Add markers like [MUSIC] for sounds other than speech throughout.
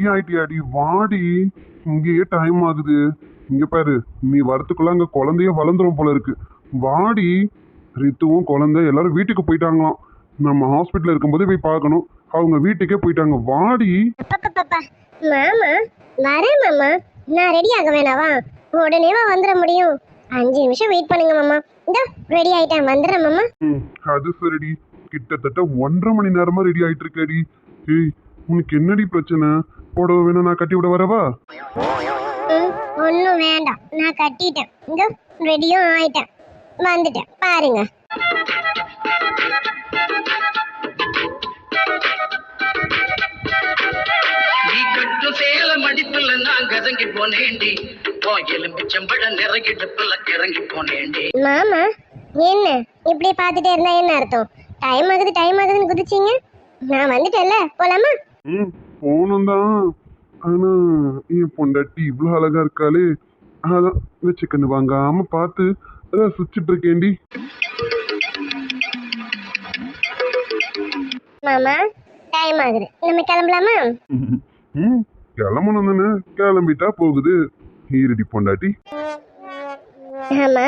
Ready ஆயிட்டியாடி வாடி. இங்கேயே time ஆகுது. இங்க பாரு. நீ வரத்துக்குள்ள அங்க குழந்தைய வளர்ந்துரும் போல இருக்கு. வாடி. ரித்துவும் குழந்தை எல்லாரும் வீட்டுக்கு போயிட்டாங்களாம். நம்ம ஹாஸ்பிட்டல் இருக்கும்போது போய் பார்க்கணும். அவங்க வீட்டுக்கே போயிட்டாங்க. வாடி. மாமா வரேன் மாமா. நான் ரெடி ஆக வேணாவா? உடனேவா வந்துட முடியும். அஞ்சு நிமிஷம் வெயிட் பண்ணுங்க மாமா. இந்த ரெடி ஆயிட்டேன். வந்துடுறேன் மாமா. அது சரிடி. கிட்டத்தட்ட ஒன்றரை மணி நேரமா ரெடி ஆயிட்டு இருக்கடி ஏய் உனக்கு என்னடி பிரச்சனை? புடவை வேணும் நான் கட்டி விட வரவா ஒன்றும் வேண்டாம். நான் கட்டிட்டேன். இந்த ரெடியும் ஆயிட்டேன். வந்துட்டேன். பாருங்க. நீ கட்டும் சேல மடிப்புல நான் கதங்கி போனேண்டி உன் எலும்பிச்சம்பழ நிறகிடுப்புல கிறங்கி போனேண்டி மாமா என்ன? இப்படி பார்த்துட்டே இருந்தா என்ன அர்த்தம்? டைம் ஆகுது டைம் ஆகுதுன்னு குதிச்சீங்க. நான் வந்துட்டேன்ல போலாமா? ம் போனோம் தான் ஆனா என் பொண்டாட்டி இவ்வளோ அழகா இருக்காளே. அதான் வச்சுக்கன்னு வாங்காம பார்த்து அதான் சுச்சிட்டு இருக்கேன்டி. மாமா டைம் ஆகுது. நம்ம கிளம்பலாமா? ம் கிளம்பணும் தானே. கிளம்பிட்டா போகுது. ஈரடி பொண்டாட்டி. ஆமா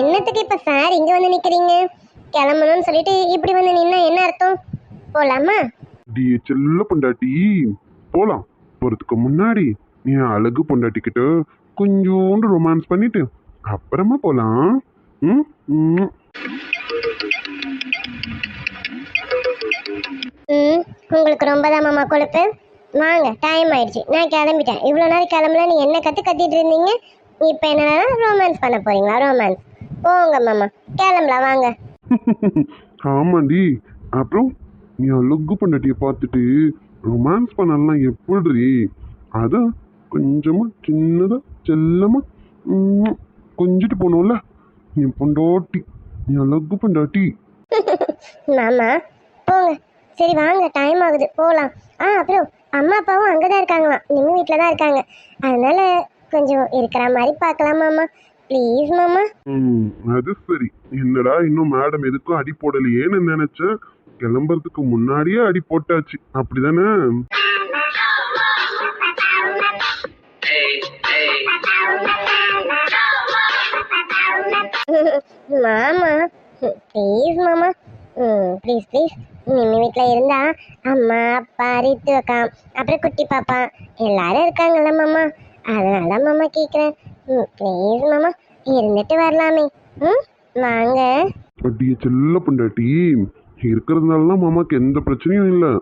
என்னத்துக்கு இப்ப சார் இங்க வந்து நிக்கிறீங்க? கிளம்பணும்னு சொல்லிட்டு இப்படி வந்து நின்னா என்ன அர்த்தம்? போலாமா? டி செல்ல பொண்டாட்டி. போலாம். போறதுக்கு முன்னாடி நீ அழகு பொண்டாட்டி கிட்ட கொஞ்சோண்டு ரொமான்ஸ் பண்ணிட்டு அப்புறமா போலாம். ம்? ம். உங்களுக்கு ரொம்ப தான் மாமா கொழுப்பு. வாங்க டைம் ஆயிடுச்சு. நான் கிளம்பிட்டேன். இவ்வளோ நேரம் கிளம்பல நீ என்ன கத்து கத்திட்டு இருந்தீங்க? இப்போ என்னன்னா ரொமான்ஸ் பண்ண போறீங்களா? ரொமான்ஸ் போங்க மாமா. கிளம்பலாம் வாங்க. [LAUGHS] ஆமாண்டி. அப்புறம்? நீ அழகு பொண்டாட்டியை பார்த்துட்டு ரொமான்ஸ் பண்ணலாம் எப்படி அதான் கொஞ்சமா சின்னதா செல்லமா ம், கொஞ்சிட்டு போனோம்ல. நீ பொண்டாட்டி நீ அழகு பொண்டாட்டி. மாமா போங்க. சரி வாங்க டைம் ஆகுது. போகலாம் ஆ அப்புறம் அம்மா அப்பாவும் அங்கே தான் இருக்காங்களாம். நிம்மி வீட்டில் தான் இருக்காங்க. அதனால கொஞ்சம் இருக்கிற மாதிரி பார்க்கலாம் மாமா. ப்ளீஸ் மாமா. ம் அது சரி. என்னடா இன்னும் மேடம் எதுக்கும் அடி போடலையேன்னு நினைச்சேன். கிளம்புறதுக்கு முன்னாடியே அடி போட்டாச்சு. அப்படிதானே. [LAUGHS] மாமா ப்ளீஸ் மாமா. ப்ளீஸ் ப்ளீஸ் நிம்மி வீட்டில் இருந்தா அம்மா அப்பா ரித்து அக்கா அப்புறம் குட்டி பாப்பா. எல்லாரும் இருக்காங்கல்ல மாமா. அதனால தான் மாமா கேட்குறேன் ப்ளீஸ் மாமா. இருந்துட்டு வரலாமே. ம் வாங்க. அடிய செல்ல பொண்டாட்டி. இருக்கிறதுனாலலாம் மாமாவுக்கு எந்த பிரச்சனையும் இல்லை.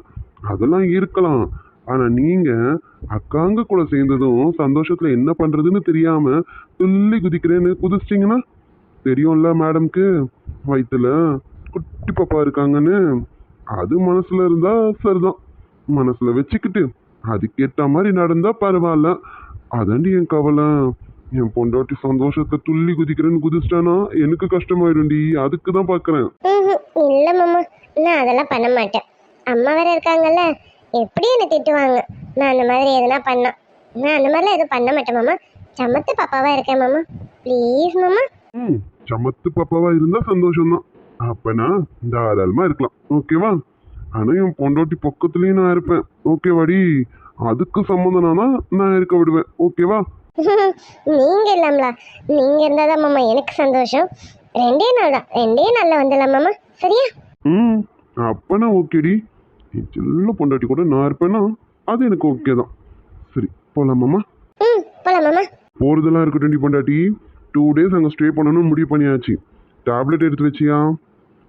அதெல்லாம் இருக்கலாம். ஆனால் நீங்கள் அக்காங்க கூட சேர்ந்ததும் சந்தோஷத்தில் என்ன பண்ணுறதுன்னு தெரியாமல் துள்ளி குதிக்கிறேன்னு குதிச்சிட்டிங்கன்னா தெரியும்ல மேடம்க்கு? வயிற்றுல குட்டி பாப்பா இருக்காங்கன்னு. அது மனசில் இருந்தால் சரிதான். மனசில் வச்சுக்கிட்டு அதுக்கேற்ற மாதிரி நடந்தால் பரவாயில்ல. அதாண்டி என் கவலை. என் பொண்டாட்டி சந்தோஷத்தை துள்ளி குதிக்கிறேன்னு குதிச்சிட்டானா எனக்கு கஷ்டமாயிடும்டி. அதுக்கு தான் பார்க்குறேன் இல்ல மாமா நான் அதெல்லாம் பண்ண மாட்டேன். அம்மா வேற இருக்காங்கல்ல எப்படி என்னை திட்டுவாங்க? நான் அந்த மாதிரி எதுனா பண்ணா நான் அந்த மாதிரிலாம் எதுவும் பண்ண மாட்டேன் மாமா. சமத்து பாப்பாவா இருக்கேன் மாமா. ப்ளீஸ் மாமா. ம் சமத்து பாப்பாவா இருந்தா சந்தோஷம்தான். அப்பனா தாராளமா இருக்கலாம். ஓகேவா? ஆனா என் பொண்டாட்டி பக்கத்துலயும் நான் இருப்பேன். ஓகேவாடி அதுக்கு சம்மந்தம்னா நான் இருக்க விடுவேன். ஓகேவா? [LAUGHS] நீங்க இல்லாமலா? நீங்க இருந்தாதான் மாமா எனக்கு சந்தோஷம். ரெண்டே நாள் தான் ரெண்டே நாள்ல வந்துடலாம் மாமா. சரியா? ம் அப்பனா ஓகேடி. என் செல்ல பொண்டாட்டி கூட நான் இருப்பேன்னா அது எனக்கு ஓகே தான். சரி போலாமாம்மா ம் போலாம் மாமா. போகிறதெல்லாம் இருக்கட்டும் பொண்டாட்டி. டூ டேஸ் அங்கே ஸ்டே பண்ணணும்னு முடிவு பண்ணியாச்சு. டேப்லெட் எடுத்து வச்சியா?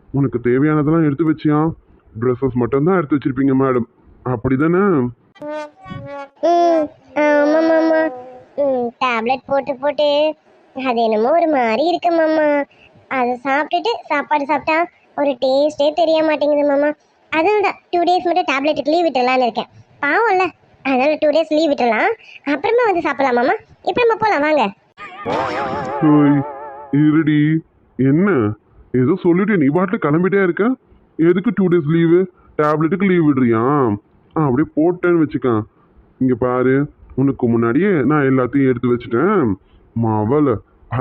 உனக்கு தேவையானதெல்லாம் எடுத்து வச்சியா? ட்ரெஸ்ஸஸ் மட்டும்தான் எடுத்து வச்சிருப்பீங்க மேடம் அப்படி தானே டேப்லெட் போட்டு போட்டு. அது என்னமோ ஒரு மாதிரி இருக்கு மாமா. அதை சாப்பிட்டுட்டு சாப்பாடு சாப்பிட்டா ஒரு டேஸ்டே தெரிய மாட்டேங்குது மாமா. அதனால தான் டூ டேஸ் மட்டும் டேப்லெட்டுக்கு லீவ் விட்டுறலான்னு இருக்கேன். பாவம்ல அதனால டூ டேஸ் லீவ் விட்டுடலாம். அப்புறமா வந்து சாப்பிடலாம் மாமா. இப்போ நம்ம போகலாம் வாங்க. இருடி. என்ன? ஏதோ சொல்லிட்டு நீ பாட்டு கிளம்பிட்டே இருக்க? எதுக்கு டூ டேஸ் லீவு டேப்லெட்டுக்கு லீவ் விடுறியா? ஆ அப்படியே போட்டேன்னு வச்சுக்கேன் இங்கே பாரு உனக்கு முன்னாடியே நான் எல்லாத்தையும் எடுத்து வச்சுட்டேன். மவள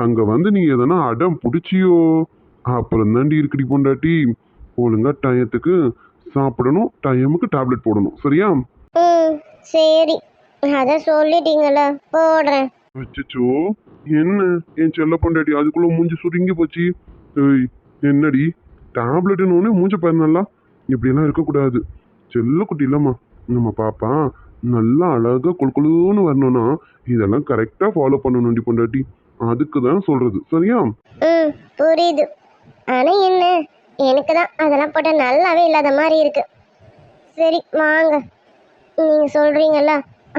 அங்கே வந்து நீ எதனா அடம் பிடிச்சியோ? அப்புறம் தாண்டி இருக்குடி பொண்டாட்டி. ஒழுங்கா டயத்துக்கு சாப்பிடணும் டைமுக்கு டேப்லெட் போடணும். சரியா? ம் சரி. அதான் சொல்லிட்டீங்கல்ல போடுறேன். அச்சச்சோ என்ன? என் செல்ல பொண்டாட்டி அதுக்குள்ள மூஞ்சி சுருங்கி போச்சு. ஏய் என்னடி? டேப்லெட்னு மூஞ்ச பாரு நல்லா. இப்படியெல்லாம் இருக்கக்கூடாது. செல்ல குட்டி இல்லம்மா. நம்ம பாப்பா நல்லா அழகா குழுக்குழுன்னு வரணும்னா இதெல்லாம் கரெக்டாக ஃபாலோ பண்ணணும்டி பொண்டாட்டி. அதுக்கு தான் சொல்றது. சரியா? ம் புரியுது. ஆனால் என்ன? எனக்கு தான். அதெல்லாம் போட்டால் நல்லாவே இல்லாத மாதிரி இருக்கு. சரி வாங்க. நீங்கள் சொல்கிறீங்கல்ல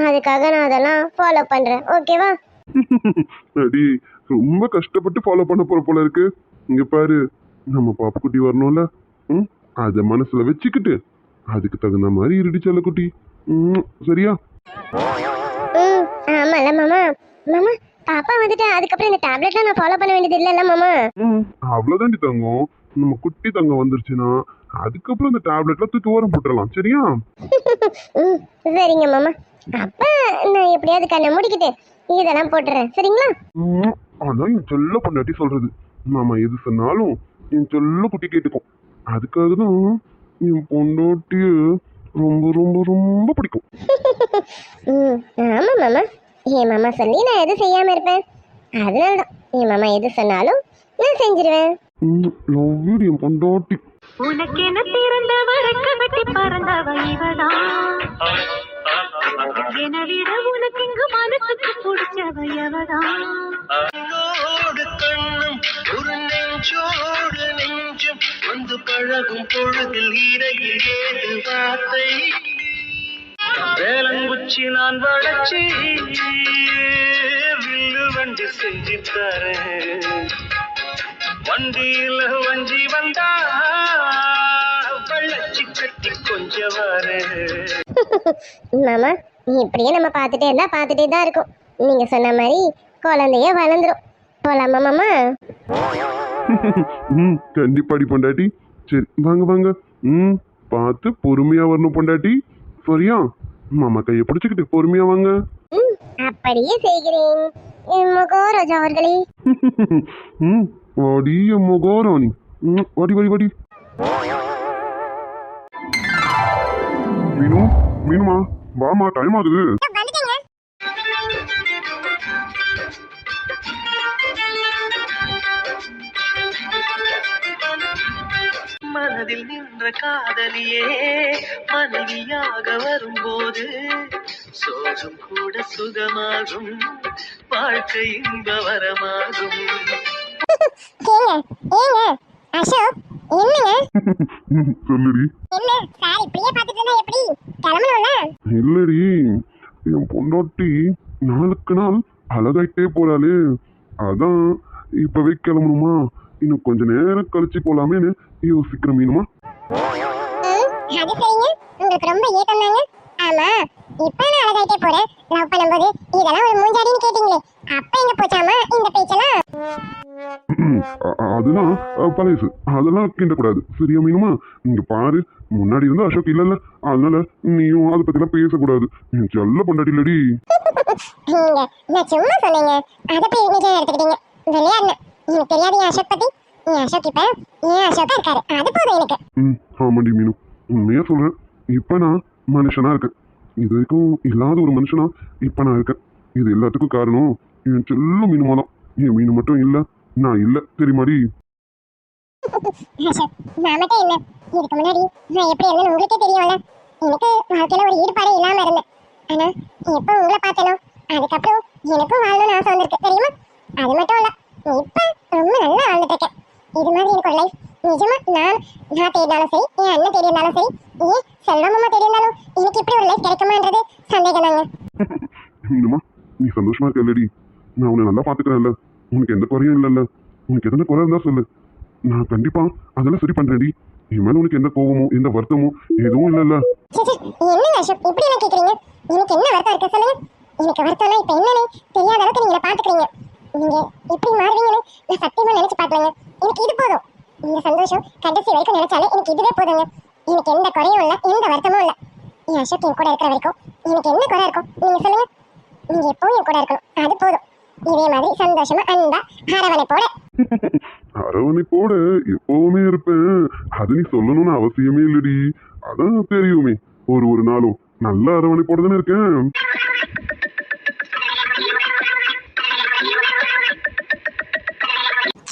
அதுக்காக நான் அதெல்லாம் ஃபாலோ பண்ணுறேன் ஓகேவா அடி ரொம்ப கஷ்டப்பட்டு ஃபாலோ பண்ண போற போல இருக்கு. இங்க பாரு நம்ம பாப்பு குட்டி வரணும்ல. ம் அதை மனசுல வச்சுக்கிட்டு அதுக்கு தகுந்த மாதிரி இருடி செல்லக்குட்டி. ம் சரியா? ம் ஆமாம்ல மாமா. மாமா பாப்பா வந்துட்டு அதுக்கப்புறம் இந்த டேப்லெட்லாம் நான் ஃபாலோ பண்ண வேண்டியது இல்லைல்ல மாமா? ம் அவ்வளோதாண்டி தங்கம். நம்ம குட்டி தங்கம் வந்துருச்சுன்னா அதுக்கப்புறம் இந்த டேப்லெட்ல தூக்கி ஓரம் போட்டுடலாம் சரியா? [LAUGHS] ம் சரிங்க மாமா. அப்போ நான் எப்படியாவது கண்ணை மூடிக்கிட்டு இதெல்லாம் போட்டுறேன் சரிங்களா? ம் அதான் என் செல்ல பொண்டாட்டி சொல்றது. மாமா எது சொன்னாலும் என் செல்ல குட்டி கேட்டுக்கும். அதுக்காக தான் என் பொண்டாட்டிய ரொம்ப ரொம்ப ரொம்ப பிடிக்கும். [LAUGHS] ம் ஆமாம் மாமா. என் மாமா சொல்லி நான் எதுவும் செய்யாமல் இருப்பேன். அதனால தான் என் மாமா எது சொன்னாலும் நான் செஞ்சிருவேன். உனக்கென பிறந்தவரை கட்டி பறந்தவ இவதான். என விட உனக்கு இங்கு மனசுக்கு பிடிச்சவ எவதான். கண்ணோடு கண்ணும் ஒரு நெஞ்சோடு நெஞ்சும் வந்து பழகும் பொழுதில் இடையில் ஏது வார்த்தை? வேலங்குச்சி நான் வளர்ச்சி வில்லு வண்டி செஞ்சு தரேன். வண்டியில வஞ்சி வந்தா வள்ளச்சி கட்டி கொஞ்சம் வரேன். மாமா இப்படியே நம்ம பார்த்துட்டே இருந்தா பார்த்துட்டே தான் இருக்கும். நீங்க சொன்ன மாதிரி குழந்தைய வளர்ந்துரும். போலாமா மாமா? [LAUGHS] ம் கண்டிப்பாடி பொண்டாட்டி. சரி வாங்க வாங்க. ம் பார்த்து பொறுமையா வரணும் பொண்டாட்டி. சரியா? மாமா கையை பிடிச்சிக்கிட்டு பொறுமையா வாங்க அப்படியே செய்கிறேன். முகோரோஜா அவர்களே. [LAUGHS] ம் வாடி என் முகோராணி ம் வாடி வாடி வாடி. மீனு மீனுமா வாமா டைம் ஆகுது. மனதில் நின்ற காதலியே மனைவியாக வரும்போது சோகம் கூட சுகமாகும் வாழ்க்கை இன்ப வரமாகும். ஏங்க ஏங்க அசோக் சொல்லுடி என்ன சார் இப்படியே பார்த்துட்டு இருந்தா எப்படி? கிளம்பணும்ல இல்லடி என் பொண்டாட்டி நாளுக்கு நாள் அழகாயிட்டே போறாளே. அதான் இப்பவே கிளம்பணுமா? இன்னும் கொஞ்ச நேரம் கழிச்சு போலாமேன்னு யோசிக்கிற மீனுமா? அது சரிங்க உங்களுக்கு ரொம்ப ஏக்கம் தாங்க ஆமா இப்ப நான் அழகாயிட்டே போறேன். லவ் பண்ணும்போது இதெல்லாம் ஒரு மூஞ்சாடின்னு கேட்டீங்களே. அப்ப எங்க போச்சாமா இந்த பேச்செல்லாம்? அதெல்லாம் பழசு அதெல்லாம் கிண்டக்கூடாது. சரியா மீனுமா? இங்க பாரு முன்னாடி இருந்தா அசோக் இல்லல்ல. அதனால நீயும் அதை பத்திலாம் பேசக்கூடாது. என் செல்ல பொண்டாட்டி இல்லடி நீங்க நான் சும்மா சொன்னீங்க. அத போய் நிஜம் எடுத்துக்கிட்டீங்க. விளையாடுனேன் எனக்கு தெரியாது என் அசோக் பத்தி. என் அசோக் இப்ப? என் அசோக்கா இருக்காரு. அது போதும் எனக்கு. ம் ஆமாண்டி மீனு. உண்மையா இப்ப நான் மனுஷனா இருக்கேன். இது வரைக்கும் இல்லாத ஒரு மனுஷனா இப்ப நான் இருக்கேன். இது எல்லாத்துக்கும் காரணம் என் செல்ல மீனுமா தான் என் மீனு மட்டும் இல்ல நான் இல்ல. தெரியுமாடி? அசோக் நான் மட்டும் இல்ல. இதுக்கு முன்னாடி நான் எப்படி இருந்தேன்னு உங்களுக்கே தெரியும்ல. எனக்கு வாழ்க்கையில ஒரு ஈடுபாடே இல்லாம இருந்தேன். ஆனா எப்ப உங்களை பார்த்தேனோ அதுக்கப்புறம் எனக்கும் வாழணும்னு ஆசை வந்திருக்கு. தெரியுமா? அது மட்டும் இல்ல இப்ப ரொம்ப நல்லா வாழ்ந்துட்டு இருக்கேன். இது மாதிரி எனக்கு ஒரு லைஃப் நிஜமா நான் நான் தேடினாலும் சரி என் அண்ணன் தேடி இருந்தாலும் சரி ஏன் செல்வமாமா தேடி இருந்தாலும் எனக்கு இப்படி ஒரு லைஃப் கிடைக்குமான்றது சந்தேகம் தாங்க. [LAUGHS] நீ சந்தோஷமா இருக்க இல்லடி நான் உன்னை நல்லா பாத்துக்கிறேன்ல உனக்கு எந்த குறையும் இல்லைல்ல. உனக்கு எதனா குறை இருந்தா சொல்லு. நான் கண்டிப்பா அதெல்லாம் சரி பண்றேன்டி. என் மேல உனக்கு எந்த கோவமோ எந்த வருத்தமோ எதுவும் இல்லைல்ல. சே, சே, என்னங்க அசோக்? இப்படி எல்லாம் கேக்குறீங்க? எனக்கு என்ன வருத்தம் இருக்கு சொல்லுங்க. எனக்கு வருத்தம்னா இப்ப என்னன்னு தெரியாத அளவுக்கு நீங்க பாத்துக்கிறீங்க நீங்க எப்படி மாறுவீங்கன்னு நான் சத்தியமா நினைச்சு பாக்கலங்க எனக்கு இது போதும். இந்த சந்தோஷம் கடைசி வரைக்கும் நினைச்சாலே எனக்கு இதுவே போதுங்க. எனக்கு எந்த குறையும் இல்ல எந்த வருத்தமும் இல்ல. என் அசோக் என் கூட இருக்கிற வரைக்கும் எனக்கு என்ன குறை இருக்கும்? நீங்க சொல்லுங்க. நீங்க எப்பவும் என் கூட இருக்கணும். அது போதும். இதே மாதிரி சந்தோஷமா அன்பா அரவணைப்போட. அரவணைப்போட எப்பவுமே இருப்பேன். அது நீ சொல்லணும்னு அவசியமே இல்லடி. அதான் தெரியுமே. ஒரு ஒரு நாளும் நல்ல அரவணைப்போட தானே இருக்கேன்.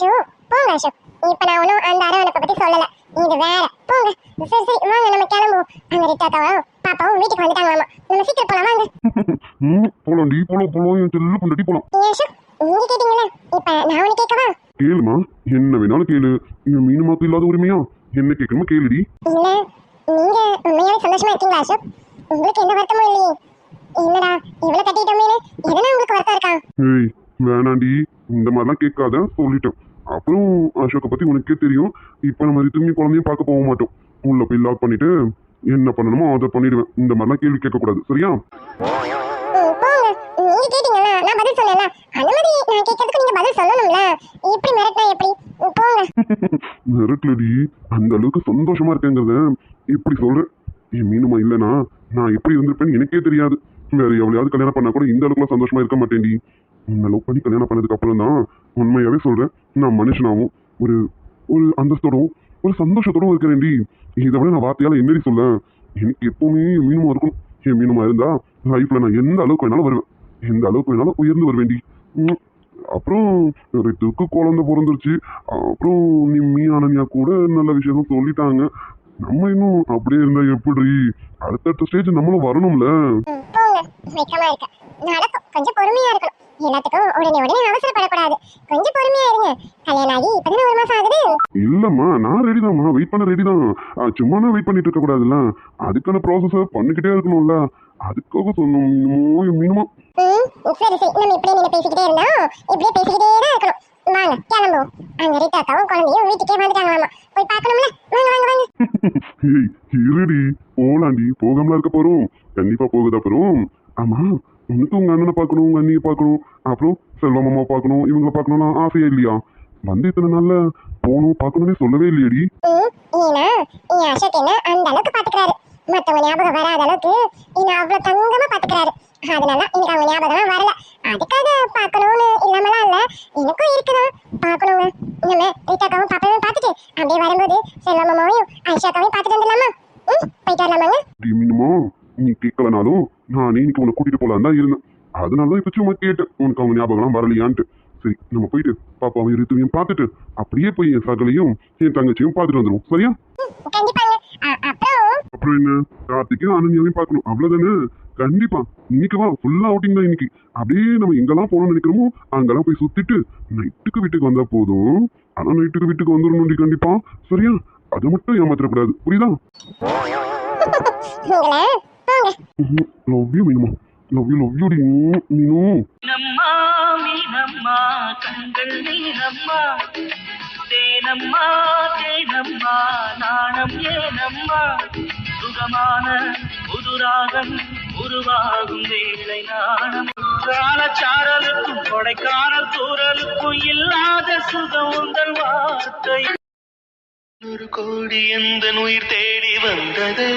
ஷோ போங்க அசோக் இப்ப நான் ஒன்றும் அந்த அரவணைப்பை பத்தி சொல்லல. இது வேற. போங்க. சரி சரி. வாங்க நம்ம கிளம்புவோம். அங்க ரிட்டாக்காவும் பாப்பாவும் வீட்டுக்கு வந்துட்டாங்களாமா. நம்ம சீக்கிரம் போலாம் வாங்க. [LAUGHS] ம் போலாம்டி போலாம் போலாம். என் செல்ல பொண்டாட்டி போலாம். ஏன் அசோக் நீங்க கேட்டீங்களா இப்ப நான் ஒண்ணு கேட்கவா? கேளுமா. என்ன வேணாலும் கேளு. என் மீனுமாக்கு இல்லாத உரிமையா? என்ன கேட்கணுமோ கேளுடி. இல்ல நீங்க உண்மையாவே சந்தோஷமா இருக்கீங்களா அசோக் உங்களுக்கு எந்த வருத்தமும் இல்லையே? என்னடா இவ்வளவு கட்டிட்டோமேனு எதனா உங்களுக்கு வருத்தம் இருக்கா? ஏய் வேணாண்டி. இந்த மாதிரிலாம் கேட்காத சொல்லிட்டேன். அப்புறம் அசோக்கை பத்தி உனக்கே தெரியும். இப்போ நம்ம ரித்துமி குழந்தையும் பார்க்க போக மாட்டோம். உள்ள போய் லாக் பண்ணிட்டு என்ன பண்ணணுமோ அதை பண்ணிடுவேன். இந்த மாதிரிலாம் கேள்வி கேட்கக்கூடாது. சரியா? [LAUGHS] மிரட்டலடி. அந்த அளவுக்கு சந்தோஷமா இருக்கேங்கிறத எப்படி சொல்றேன் மீனுமா இல்லைனா நான் எப்படி இருந்திருப்பேன்னு எனக்கே தெரியாது. வேற எவ்வளவு கல்யாணம் பண்ணா கூட இந்த அளவுக்குலாம் சந்தோஷமா இருக்க மாட்டேன்டி. உன்னை லவ் பண்ணி கல்யாணம் பண்ணதுக்கு அப்புறம் தான் உண்மையாவே சொல்றேன் நான் மனுஷனாவும் ஒரு ஒரு அந்தஸ்தோடும் ஒரு சந்தோஷத்தோடும் இருக்கிறேன்டி. இதை விட நான் வார்த்தையால என்னடி சொல்ல எனக்கு எப்பவுமே மீனமா இருக்கும். என் மீனமா இருந்தா லைஃப்ல நான் எந்த அளவுக்கு வேணாலும் வருவேன். எந்த அளவுக்கு வேணாலும் உயர்ந்து வருவேண்டி அப்புறம் அப்புறம் துக்கு குழந்தை பிறந்துருச்சு. அப்புறம் நீ மீனானனியா கூட நல்ல விஷயம் சொல்லிட்டாங்க. நம்ம இன்னும் அப்படியே இருந்தா எப்படி அடுத்தடுத்த ஸ்டேஜ் நம்மளும் வரணும்ல. வெக்கமா இருக்க. நடக்கும். கொஞ்சம் பொறுமையா இருக்கணும். எல்லாத்துக்கும் உடனே உடனே அவசரப்படக்கூடாது. கொஞ்சம் பொறுமையா இருங்க. கல்யாணம் ஆகி இப்பதானே ஒரு மாசம் ஆகுது? இல்லம்மா நான் ரெடி தான்மா வெயிட் பண்ண ரெடி தான். சும்மா வெயிட் பண்ணிட்டு இருக்க கூடாதுல்ல. அதுக்கான ப்ராசஸ பண்ணிக்கிட்டே இருக்கணும்ல. அதுக்காக சொன்னோம் மினிமா ம், சரி சரி. நம்ம இப்படியே நீங்க பேசிக்கிட்டே இருந்தா இப்படியே பேசிக்கிட்டே தான் இருக்கணும். வாங்க கிளம்புவோம். அங்க ரீட்டாக்காவும் குழந்தையும் வீட்டுக்கே வந்துட்டாங்களாமா. போய் பார்க்கணும்ல? வாங்க வாங்க வாங்க. [LAUGHS] ஏய் இருடி. போலாண்டி. போகாமல இருக்க போறோம். கண்டிப்பா போகுது அப்புறம் ஆமா உனக்கு உங்க அண்ணனை பார்க்கணும் உங்க அண்ணியை பார்க்கணும். அப்புறம் செல்வ மாமா பார்க்கணும் இவங்கள பார்க்கணும்னா ஆசையா இல்லையா? வந்து இத்தனை நாள்ல போகணும் பார்க்கணும்னே சொல்லவே இல்லையடி. ஏன்னா என் அசோக் என்ன அந்த அளவுக்கு பாத்துக்கிறாரு மத்தவங்க ஞாபகம் வராத அளவுக்கு என்ன அவ்வளவு தங்கமா பாத்துக்கிறாரு அதனால எனக்கு அவங்க ஞாபகம் வரல. அதுக்காக பார்க்கணும்னு இல்லாமலாம் இல்ல. எனக்கும் இருக்குதான் பார்க்கணுங்க நம்ம ரீட்டாக்காவும் பாப்பாவும் பார்த்துட்டு அப்படியே வரும்போது செல்வமாமாவையும் ஐஷாக்காவையும் பார்த்துட்டு வந்துடலாமா? ம்? போயிட்டு வரலாமாங்க? மினிமா நீ கேட்கலனாலும் நானே இன்னைக்கு உன்னை கூட்டிட்டு போலாம் தான் இருந்தேன். அதனால தான் இப்ப சும்மா கேட்டேன். உனக்கு அவங்க ஞாபகம்லாம் வரலையான்ட்டு. சரி நம்ம போயிட்டு பாப்பாவையும் ரித்துவையும் பார்த்துட்டு அப்படியே போய் என் சகலையும் என் தங்கச்சியும் பார்த்துட்டு வந்துடும் சரியா? அப்புறம்? அப்புறம் என்ன? கார்த்திக்கும் அனன்யாவையும் பார்க்கணும். அவ்வளவுதானே? கண்டிப்பா. இன்னைக்கு வா ஃபுல்லா அவுட்டிங் தான் இன்னைக்கு. அப்படியே நம்ம எங்கெல்லாம் போகணும்னு நினைக்கிறோமோ அங்கெல்லாம் போய் சுத்திட்டு நைட்டுக்கு வீட்டுக்கு வந்தா போதும். ஆனா நைட்டுக்கு வீட்டுக்கு வந்துடணும் கண்டிப்பா. சரியா? அதை மட்டும் ஏமாத்திரக்கூடாது புரியுதா? லவ் யூ மீனுமா லவ் யூ லவ் யூ டி. மீனு. தேனம்மா தேனம்மா நாணம் ஏனம்மா. சுகமான புதுராகம். உருவாகும் வேலை நாணம். காலச்சாரலுக்கும் கொடைக்கானல் தூரலுக்கும் இல்லாத சுகம் உங்கள் வார்த்தை. ஒரு கோடி எந்த உயிர் தேடி வந்தது?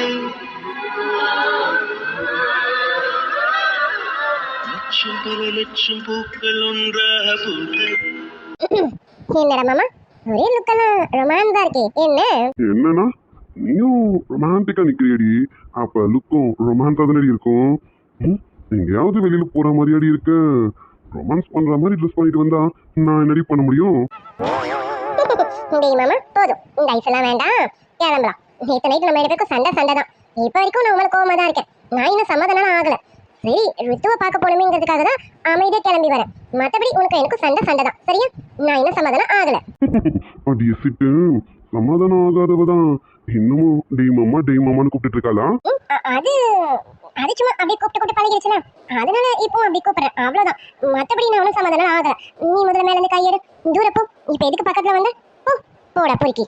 லட்சம் பல லட்சம் பூக்கள் ஒன்றாக பூத்தது என்னடா மாமா? ஒரே லுக்கெல்லாம் ரொமான்ஸா இருக்கே. என்ன? என்னன்னா நீயும் ரொமான்டிக்கா நிக்கிறியடி. அப்ப லுக்கும் ரொமான்ஸா தானடி இருக்கும்? எங்கேயாவது வெளியில போற மாதிரியாடி இருக்க. ரொமான்ஸ் பண்ற மாதிரி ட்ரெஸ் பண்ணிட்டு வந்தா நான் என்னடி பண்ண முடியும்? டேய் மாமா போதும். இந்த ஐஸ் எல்லாம் வேண்டாம். கிளம்பலாம். நேற்று நம்ம சண்டை சண்டை தான். இப்போ வரைக்கும் நான் உங்களை தான் இருக்கேன். நான் இன்னும் சமாதானம் ஆகல. சரி ரித்துவை பார்க்க போகணுமேங்கிறதுக்காக தான் அமைதியாக கிளம்பி வரேன். மற்றபடி உனக்கு எனக்கும் சண்டை சண்டை தான். சரியா? நான் இன்னும் சமாதானம் ஆகல. [LAUGHS] அடி சிட்டு சமாதானம் ஆகாதவ தான் இன்னமும் டெய் மாமா டெய் மாமான்னு கூப்பிட்டு இருக்காளா அது அது சும்மா அப்படியே கூப்பிட்டு கூப்பிட்டு பழகிடுச்சுல அதனால இப்போ அப்படி கூப்பிடுறேன். அவ்வளவுதான். மற்றபடி நான் ஒன்றும் சமாதானம் ஆகல. நீ முதல்ல மேல இருந்து கையெடு. தூரம் போ. இப்போ எதுக்கு பக்கத்துல வந்த? போ. போடா பொறுக்கி.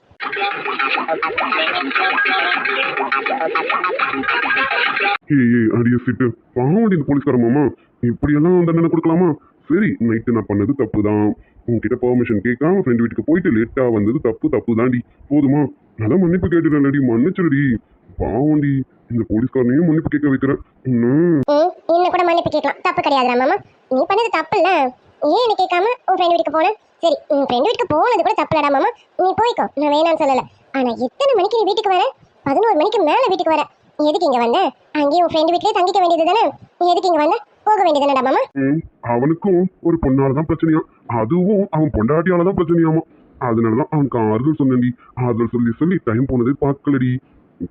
ஏய் ஏய் அடிய சிட்டு. பாவடி இந்த போலீஸ்கார மாமா. இப்படியெல்லாம் தண்டனை கொடுக்கலாமா? சரி நைட்டு நான் பண்ணது தப்பு தான் உன்கிட்ட பெர்மிஷன் கேட்காம ஃப்ரெண்ட் வீட்டுக்கு போயிட்டு லேட்டா வந்தது தப்பு தப்பு தாண்டி போதுமா? அதான் மன்னிப்பு கேட்டுடலடி மன்னிச்சிடுடி. பாவண்டி இந்த போலீஸ்காரனையும் மன்னிப்பு கேட்க வைக்கிறேன். இன்னும் கூட மன்னிப்பு கேட்கலாம். தப்பு கிடையாதுடா மாமா. நீ பண்ணது தப்பு இல்ல ஏன் என்ன கேட்காம உன் ஃப்ரெண்ட் வீட்டுக்கு போன? சரி உன் ஃப்ரெண்ட் வீட்டுக்கு போனது கூட தப்புலடா மாமா. நீ போய்க்கோ. நான் வேணாம்னு சொல்லல. ஆனா எத்தனை மணிக்கு நீ வீட்டுக்கு வர? பதினோரு மணிக்கு மேல வீட்டுக்கு வர. எதுக்கு இங்க வந்த? அங்கேயே உன் ஃப்ரெண்ட் வீட்லயே தங்கிக்க வேண்டியது தானே நீ எதுக்கு இங்க வந்த? போக வேண்டியதுதானடா மாமா? ம், அவனுக்கும் ஒரு பொண்ணால தான் பிரச்சனையா? அதுவும் அவன் பொண்டாட்டியால தான் பிரச்சனையாமா. அதனாலதான் அவனுக்கு ஆறுதல் சொன்னி ஆறுதல் சொல்லி சொல்லி டைம் போனதே பார்க்கலடி.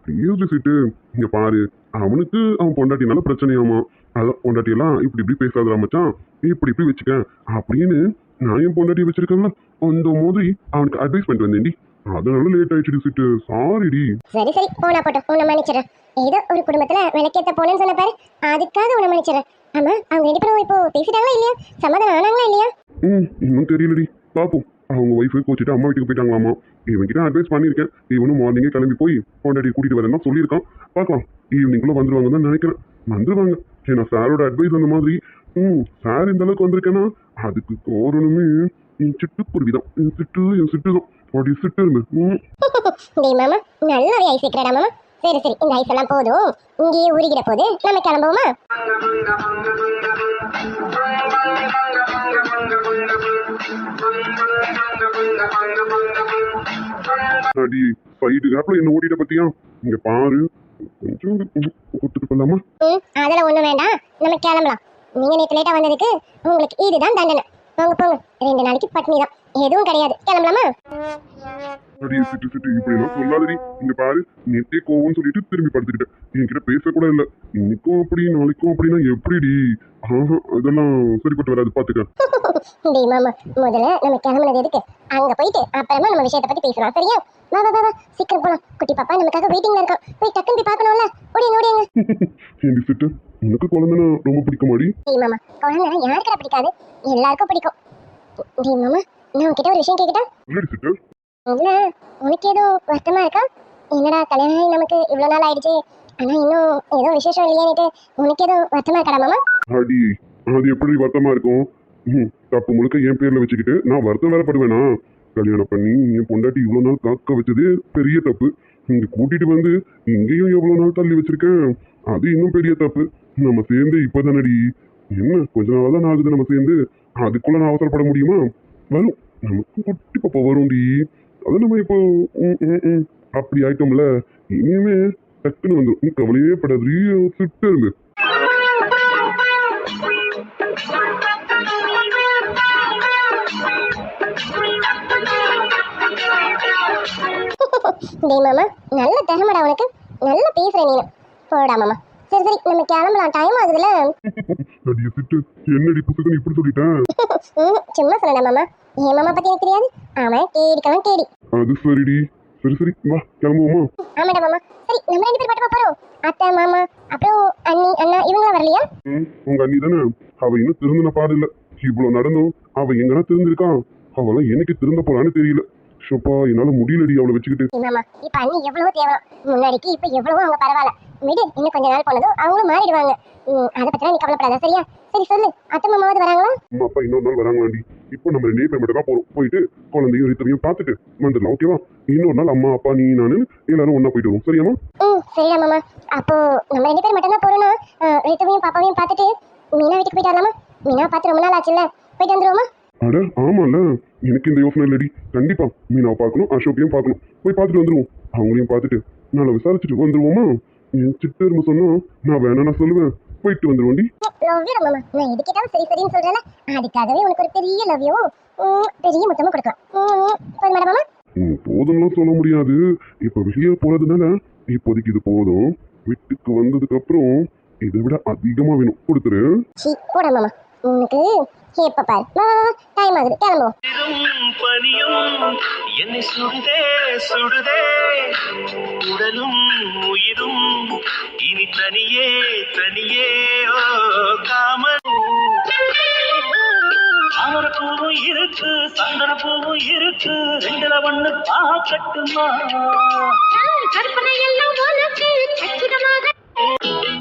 ப்ளீஸ் சீட்டு இங்க பாரு அவனுக்கு அவன் பொண்டாட்டினால பிரச்சனையாமா. அதான் பொண்டாட்டியெல்லாம் இப்படி இப்படி பேசாதடா மச்சான். இப்படி இப்படி வச்சுக்க. அப்படின்னு நான் என் பொண்டாட்டி வச்சிருக்கேன்ல. அந்த மாதிரி அவனுக்கு அட்வைஸ் பண்ணிட்டு வந்தேன்டி. அதனால லேட் ஆயிடுச்சு சீட்டு. சாரிடி சரி சரி. போனா போட்டோம். உன்னை மன்னிச்சிடறேன். ஏதோ ஒரு குடும்பத்துல விளக்கேத்த போனேன்னு சொன்ன பாரு. அதுக்காக உன்னை மன்னிச்சிடறேன். ஆமா அவங்க ரெண்டு பேரும் இப்போ பேசிட்டாங்களா இல்லையா? சமாதானம் ஆனாங்களா இல்லையா? ம் இன்னும் தெரியலடி. பார்ப்போம் அவங்க ஒய்ஃபு கோச்சிட்டு அம்மா வீட்டுக்கு போயிட்டாங்களாமா. இவன்கிட்ட அட்வைஸ் பண்ணியிருக்கேன். இவனும் மார்னிங்கே கிளம்பி போய் பொண்டாட்டி கூட்டிட்டு வரேன் தான் சொல்லியிருக்கான். பார்க்கலாம். ஈவினிங்குள்ள வந்துருவாங்க தான் நினைக்கிறேன். வந்துருவாங்க. ஏன்னா சாரோட அட்வைஸ் அந்த மாதிரி. ம் சார் இந்த அளவுக்கு வந்திருக்கேன்னா அதுக்கு காரணமே என் சிட்டுக்குருவி தான் என் சிட்டு என் சிட்டு தான் அப்படி சிட்டு இருந்து ம். [LAUGHS] டேய் மாமா ஐஸ் வைக்கிறடா மாமா. சரி சரி. இந்த ஐஸ் எல்லாம் போதும். இங்கேயே உருகிட போது நம்ம கிளம்புவோமா? அடி சைடு கேப்ல என்ன ஓட்டிட்ட பத்தியா? இங்க பாரு. கொஞ்சம் கொடுத்துட்டு போலாமா? அதெல்லாம் ஒண்ணும் வேண்டாம். நம்ம கிளம்பலாம். நீங்க நேற்று லேட்டா வந்ததுக்கு உங்களுக்கு இதுதான் தண்டனை. போங்க போங்க. ரெண்டு நாளைக்கு பட்னி தான். எதுவும் கிடையாது. கிளம்பலாமா? அடி சிட்டு சிட்டு இப்படி எல்லாம் சொல்லாதடி. இங்க பாரு நேத்தே கோவம்னு சொல்லிட்டு திரும்பி படுத்துக்கிட்டேன். என்கிட்ட பேச கூட இல்ல. இன்னைக்கும் அப்படி நாளைக்கும் அப்படின்னா எப்படிடி? ஆஹா அதெல்லாம் சரிப்பட்டு வராது பாத்துக்க. [LAUGHS] டேய் மாமா முதல்ல நம்ம கிளம்புனது எதுக்கு? அங்க போயிட்டு அப்புறமா நம்ம விஷயத்தை பத்தி பேசலாம் சரியா? வா வா வா சீக்கிரம் போலாம். குட்டி பாப்பா நமக்காக வெயிட்டிங்ல இருக்கான் போய் டக்குன்னு போய் பார்க்கணும்ல ஓடிங்க ஓடிங்க ஏண்டி சிட்டு? உனக்கு குழந்தைனா ரொம்ப பிடிக்குமாடி? டேய் மாமா. குழந்தை யாருக்கடா பிடிக்காது? எல்லாருக்கும் பிடிக்கும். டேய் மாமா நான் உன்கிட்ட ஒரு விஷயம் கேட்கட்டா இல்லடி சிட்டு. இல்ல உனக்கு ஏதோ வருத்தமா இருக்கா? என்னடா கல்யாணம் ஆகி நமக்கு இவ்வளவு நாள் ஆயிடுச்சு. ஆனா இன்னும் ஏதோ விசேஷம் இல்லையானிட்டு உனக்கு ஏதோ வருத்தமா இருக்காடா மாமா? அடி அது எப்படி வருத்தமா இருக்கும்? தப்பு முழுக்க என் பேர்ல வச்சுக்கிட்டு நான் வருத்தம் வேற படுவேனா? கல்யாணம் பண்ணி என் பொண்டாட்டி இவ்வளோ நாள் காக்க வச்சதே பெரிய தப்பு. இங்க கூட்டிட்டு வந்து இங்கேயும் எவ்வளவு நாள் தள்ளி வச்சிருக்கேன்? அது இன்னும் பெரிய தப்பு. நம்ம சேர்ந்து இப்பதானடி. என்ன கொஞ்ச நாள் தான் ஆகுது நம்ம சேர்ந்து. அதுக்குள்ள நான் அவசரப்பட முடியுமா? வரும். நமக்கு குட்டி பாப்பா வரும்டி. அது நம்ம இப்போ அப்படி ஆயிட்டோம்ல. இனிமே டக்குன்னு வந்துடும் நீ கவலையே படாதீ சிட்டு இருந்து. டேய் மாமா நல்ல திறமடா உனக்கு. நல்லா பேசுற நீனு. போடா மாமா. சரி சரி நம்ம கிளம்பலாம். டைம் ஆகுதுல அடிய சிட்டு என்னடி புசுக்குன்னு இப்படி சொல்லிட்டேன்? சும்மா சொல்லடா மாமா. என் மாமா பத்தி எனக்கு தெரியாது. அவன் கேடிக்கவன் கேடி அது சரிடி. சரி சரி வா கிளம்புவோமா? ஆமாடா மாமா. சரி நம்ம ரெண்டு பேர் மட்டுமா போறோம். அத்தை மாமா அப்புறம் அண்ணி அண்ணா இவங்களாம் வரலையா? உங்க அண்ணி தானே? அவ இன்னும் திருந்தின பாடு இல்ல. இவ்வளவு நடந்தும் அவ எங்கன்னா திருந்திருக்கான் அவளாம் என்னைக்கு திருந்த போறான்னு தெரியல. ஷோப்பா என்னால முடியலடி அவளை வச்சுக்கிட்டு. மாமா இப்ப அண்ணி எவ்வளவோ தேவலாம் முன்னாடிக்கு இப்ப எவ்வளவோ அவங்க பரவாயில்ல. விடு இன்னும் கொஞ்ச நாள் போனதும் அவங்களும் மாறிடுவாங்க. அதை பத்திலாம் நீ கவலைப்படாத சரியா? சரி சொல்லு. அத்தை மாமாவது வராங்களா? அம்மா அப்பா இன்னொரு நாள் வராங்களாண்டி. இப்போ நம்ம ரெண்டே பேர் மட்டும் தான் போறோம். போயிட்டு குழந்தையும் ரித்தவையும் பார்த்துட்டு வந்துடலாம் ஓகேவா இன்னொரு நாள் அம்மா அப்பா நீ நானு எல்லாரும் ஒண்ணா போயிட்டு வருவோம். சரியாமா ம் சரிடா மாமா. அப்போ நம்ம ரெண்டு பேர் மட்டும் தான் போறோம்னா ரித்துவையும் பாப்பாவையும் பார்த்துட்டு மீனா வீட்டுக்கு போயிட்டு வரலாமா? மீனா பார்த்து ரொம்ப நாள் ஆச்சுல்ல. போயிட்டு வந்துருவோமா? அட ஆமால எனக்கு இந்த யோசனை இல்லடி. கண்டிப்பா மீனாவை பார்க்கணும் அசோக்கையும் பார்க்கணும். போய் பார்த்துட்டு வந்துருவோம். அவங்களையும் பார்த்துட்டு நல்லா விசாரிச்சுட்டு வந்துருவோமா? என் சிட்டரும சொன்னா நான் வேணா நான் சொல்லுவேன். போயிட்டு வந்துருவோண்டி. நான் எது கேட்டாலும் சரி சரின்னு சொல்றேன்ல அதுக்காகவே உனக்கு ஒரு பெரிய லவ் யூ பெரிய மொத்தமா கொடுக்கலாம். ம், போதும் மேடம் மாமா ம், போதும்லாம் சொல்ல முடியாது. இப்ப வெளியே போறதுனால இப்போதைக்கு இது போதும். வீட்டுக்கு வந்ததுக்கு அப்புறம் இதை விட அதிகமா வேணும். கொடுத்துரு. போட மாமா. உனக்கு எப்ப பாரு. டைம் ஆகுது. கிளம்புவோம். பனியும் என்னை சுடுதே சுடுதே உடலும் உயிரும் இனி தனியே தனியே. ஓ காமன். தாமரப்பூவும் இருக்கு சந்தனப்பூவும் இருக்கு. ரெண்டுல ஒண்ணு கற்பனை எல்லாம்